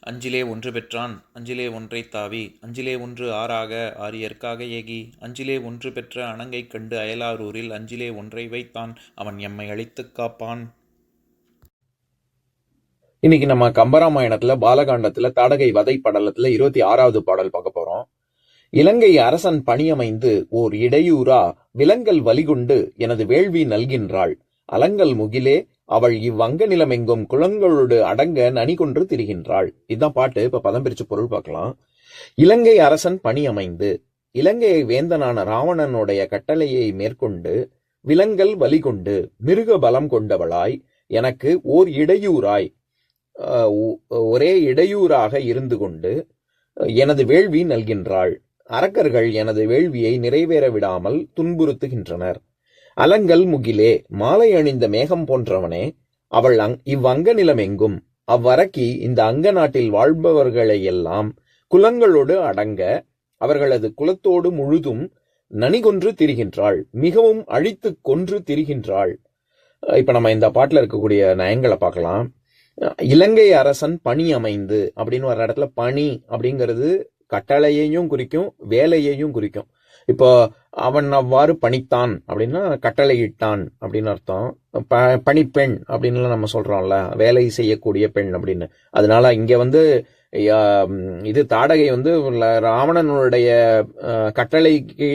அஞ்சிலே ஒன்று பெற்றான் அஞ்சிலே ஒன்றை தாவி அஞ்சிலே ஒன்று ஆறாக ஆரியற்காக ஏகி அஞ்சிலே ஒன்று பெற்ற அணங்கை கண்டு அயலாரூரில் அஞ்சிலே ஒன்றை வைத்தான் அவன் எம்மை அழித்துக் காப்பான். இன்னைக்கு நம்ம கம்பராமாயணத்துல பாலகாண்டத்துல தாடகை வதை படலத்துல இருபத்தி ஆறாவது பாடல் பார்க்க போறோம். இலங்கை அரசன் பணியமைந்து ஓர் இடையூறா விலங்கல் வலிகுண்டு எனது வேள்வி நல்கின்றாள். அலங்கல் முகிலே அவள் இவ்வங்க நிலமெங்கும் குளங்களோடு அடங்க நனி கொன்று திரிகின்றாள். இதுதான் பாட்டு. இப்ப பதம் பிரிச்சு பொருள் பார்க்கலாம். இலங்கை அரசன் பணி அமைந்து இலங்கையை வேந்தனான ராவணனுடைய கட்டளையை மேற்கொண்டு விலங்கல் வலிகொண்டு மிருக பலம் கொண்டவளாய் எனக்கு ஓர் இடையூறாய் ஒ- ஒரே இடையூறாக இருந்து கொண்டு எனது வேள்வி நல்கின்றாள். அரக்கர்கள் எனது வேள்வியை நிறைவேற விடாமல் துன்புறுத்துகின்றனர். அலங்கல் முகிலே மாலை அணிந்த மேகம் போன்றவனே அவள் அங் இவ்வங்க நிலமெங்கும் அவ்வரக்கி இந்த அங்க நாட்டில் வாழ்பவர்களையெல்லாம் குலங்களோடு அடங்க அவர்களது குலத்தோடு முழுதும் நனிகொன்று திரிகின்றாள் மிகவும் அழித்து கொன்று திரிகின்றாள். இப்ப நம்ம இந்த பாட்டில் இருக்கக்கூடிய நயங்களை பார்க்கலாம். இலங்கை அரசன் பணி அமைந்து அப்படின்னு வர இடத்துல பணி அப்படிங்கிறது கட்டளையையும் குறிக்கும் வேலையையும் குறிக்கும். இப்போ அவன் அவ்வாறு பணித்தான் அப்படின்னா கட்டளையிட்டான் அப்படின்னு அர்த்தம். ப பணிப்பெண் அப்படின்லாம் நம்ம சொல்றோம்ல வேலை செய்யக்கூடிய பெண் அப்படின்னு. அதனால இங்க வந்து இது தாடகை வந்து ராவணனுடைய அஹ், கட்டளைக்கு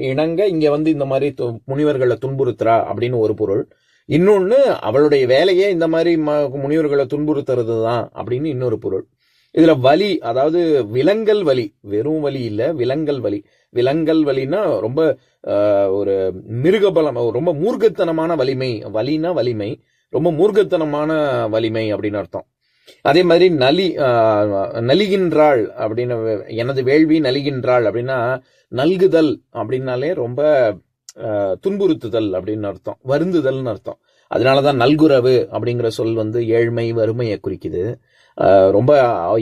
இணங்க இங்க வந்து இந்த மாதிரி து- முனிவர்களை துன்புறுத்துறா அப்படின்னு ஒரு பொருள். இன்னொன்னு அவளுடைய வேலையே இந்த மாதிரி ம- முனிவர்களை துன்புறுத்துறது தான் அப்படின்னு இன்னொரு பொருள். இதுல வலி அதாவது விலங்கல் வலி வெறும் வலி இல்ல விலங்கல் வலி. விலங்கல் வலின்னா ரொம்ப ஒரு மிருகபலம் ரொம்ப மூர்க்கத்தனமான வலிமை. வலினா வலிமை ரொம்ப மூர்க்கத்தனமான வலிமை அப்படின்னு அர்த்தம். அதே மாதிரி நலி நலிகின்றாள் அப்படின்னு எனது வேள்வி நலிகின்றாள் அப்படின்னா நல்குதல் அப்படின்னாலே ரொம்ப துன்புறுத்துதல் அப்படின்னு அர்த்தம். வருந்துதல்னு அர்த்தம். அதனால தான் நல்குறவு அப்படிங்கிற சொல் வந்து ஏழ்மை வறுமையை குறிக்குது. ரொம்ப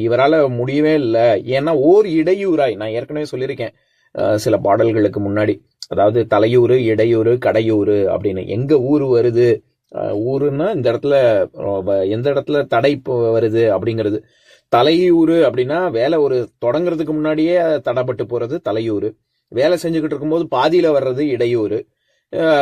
இவரால் முடியவே இல்லை. ஏன்னா ஓர் இடையூறாய். நான் ஏற்கனவே சொல்லியிருக்கேன். சில பாடல்களுக்கு முன்னாடி. அதாவது தலையூர் இடையூறு கடையூறு அப்படின்னு. எங்க ஊர் வருது? ஊருன்னா இந்த இடத்துல எந்த இடத்துல தடை இப்போ வருது அப்படிங்கிறது. தலையூர் அப்படின்னா வேலை ஒரு தொடங்குறதுக்கு முன்னாடியே தடைப்பட்டு போகிறது தலையூர் வேலை செஞ்சுக்கிட்டு இருக்கும்போது பாதியில் வர்றது இடையூறு.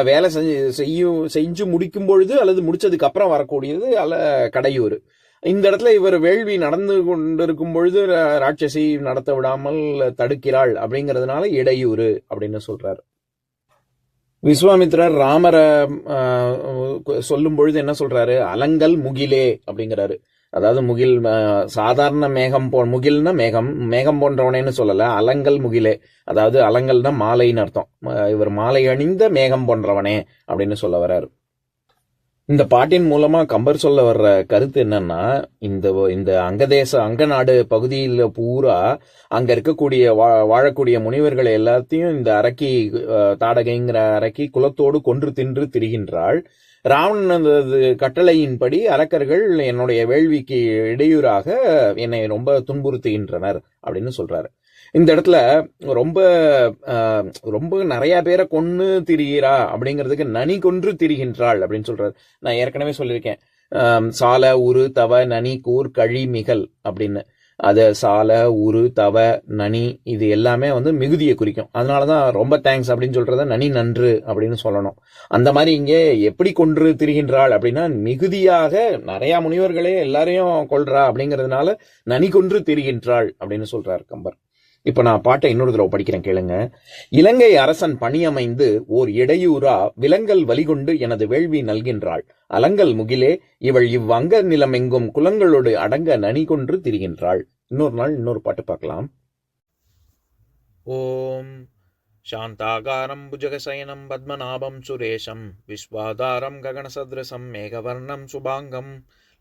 வேலை செஞ்சு செய்யும் செஞ்சு முடிக்கும் பொழுது அல்லது முடிச்சதுக்கு அப்புறம் வரக்கூடியது அல்ல கடையூர் இந்த இடத்துல இவர் வேள்வி நடந்து கொண்டிருக்கும் பொழுது ரா- ராட்சசி நடத்த விடாமல் தடுக்கிறாள் அப்படிங்கிறதுனால இடையூறு அப்படின்னு சொல்றாரு. விஸ்வாமித்ரர் ராமரை சொல்லும் பொழுது என்ன சொல்றாரு? அலங்கல் முகிலே அப்படிங்கிறாரு. அதாவது முகில் சாதாரண மேகம் போ முகில்னா மேகம் மேகம் போன்றவனேன்னு சொல்லலை அலங்கல் முகிலே அதாவது அலங்கல்னா மாலைன்னு அர்த்தம். இவர் மாலை அணிந்த மேகம் போன்றவனே அப்படின்னு சொல்ல வர்றாரு. இந்த பாட்டின் மூலமா கம்பர் சொல்ல வர்ற கருத்து என்னன்னா இந்த இந்த அங்கதேச அங்கநாடு பகுதியில் பூரா அங்க இருக்கக்கூடிய வா- வாழக்கூடிய முனிவர்களை எல்லாத்தையும் இந்த அரக்கி தாடகைங்கிற அரக்கி குலத்தோடு கொன்று தின்று திரிகின்றாள். ராவணனது கட்டளையின்படி அரக்கர்கள் என்னுடைய வேள்விக்கு இடையூறாக என்னை ரொம்ப துன்புறுத்துகின்றனர் அப்படின்னு சொல்றாரு. இந்த இடத்துல ரொம்ப ரொம்ப நிறைய பேரை கொன்று திரிகிறா அப்படிங்கிறதுக்கு நனி கொன்று திரிகின்றாள் அப்படின்னு சொல்றாரு. நான் ஏற்கனவே சொல்லியிருக்கேன். சால உரு தவ நனி கூர் கழி மிகல் அப்படின்னு. அது சாலை உரு தவ நனி இது எல்லாமே வந்து மிகுதியை குறிக்கும். அதனால தான் ரொம்ப தேங்க்ஸ் அப்படின்னு சொல்றத நனி நன்று அப்படின்னு சொல்லணும். அந்த மாதிரி இங்கே எப்படி கொன்று திரிகின்றாள் அப்படின்னா மிகுதியாக நிறையா முனிவர்களே எல்லாரையும் கொள்றா அப்படிங்கிறதுனால நனி கொன்று திரிகின்றாள் அப்படின்னு சொல்றார் கம்பர். இப்ப நான் பாட்டை இன்னொரு தடவை படிக்கிறேன் கேளுங்க. இலங்கை அரசன் பணியமைந்து ஓர் இடையூறா விலங்கல் வலிகொண்டு எனது வேள்வி நல்கின்றாள். அலங்கல் முகிலே இவள் இவ்வங்க நிலமெங்கும் குலங்களோடு அடங்க நனி கொன்று திரிகின்றாள். இன்னொரு நாள் இன்னொரு பாட்டு பார்க்கலாம். ஓம் சாந்தாகாரம் புஜகசயனம் பத்மநாபம் சுரேஷம் விஸ்வாதாரம் ககனசத்ரசம் மேகவர்ணம் சுபாங்கம்